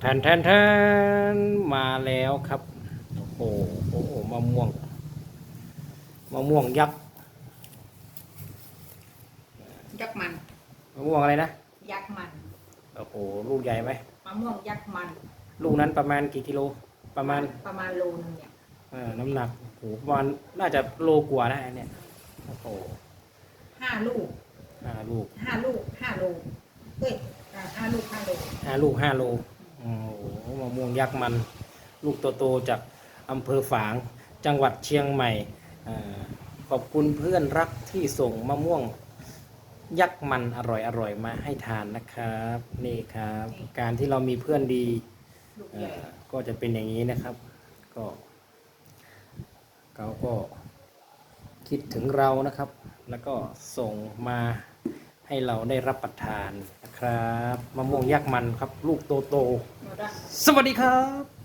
แทนแทนแทนมาแล้วครับโอ้โหโอ้โหมะม่วงมะม่วงยักษ์ยักษ์มันมะม่วงอะไรนะยักษ์มันโอ้โหลูกใหญ่ไหมมะม่วงยักษ์มัน ลูกนั้นประมาณกี่กิโลประมาณประมาณโลนึงเนี่ยเอ่อน้ำหนักโอ้โหประมาณน่าจะโลกว่าได้เนี่ยโอ้โหห้าลูกห้าลูกห้าลูกห้าโลเอ้ยอ่าห้าลูกห้าโลห้าลูกห้าโล โอ้โหมะม่วงยักษ์มัน ลูกโตๆจากอำเภอฝาง จังหวัดเชียงใหม่อขอบคุณเพื่อนรักที่ส่งมะม่วงยักษ์มันอร่อยๆมาให้ทานนะครับ นี่ครับ การที่เรามีเพื่อนดีก็จะเป็นอย่างนี้นะครับ ก็เขาก็คิดถึงเรานะครับ แล้วก็ส่งมาให้เราได้รับประทานนะครับมะม่วงยักษ์มันครับ ลูกโตหมดละๆ สวัสดีครับ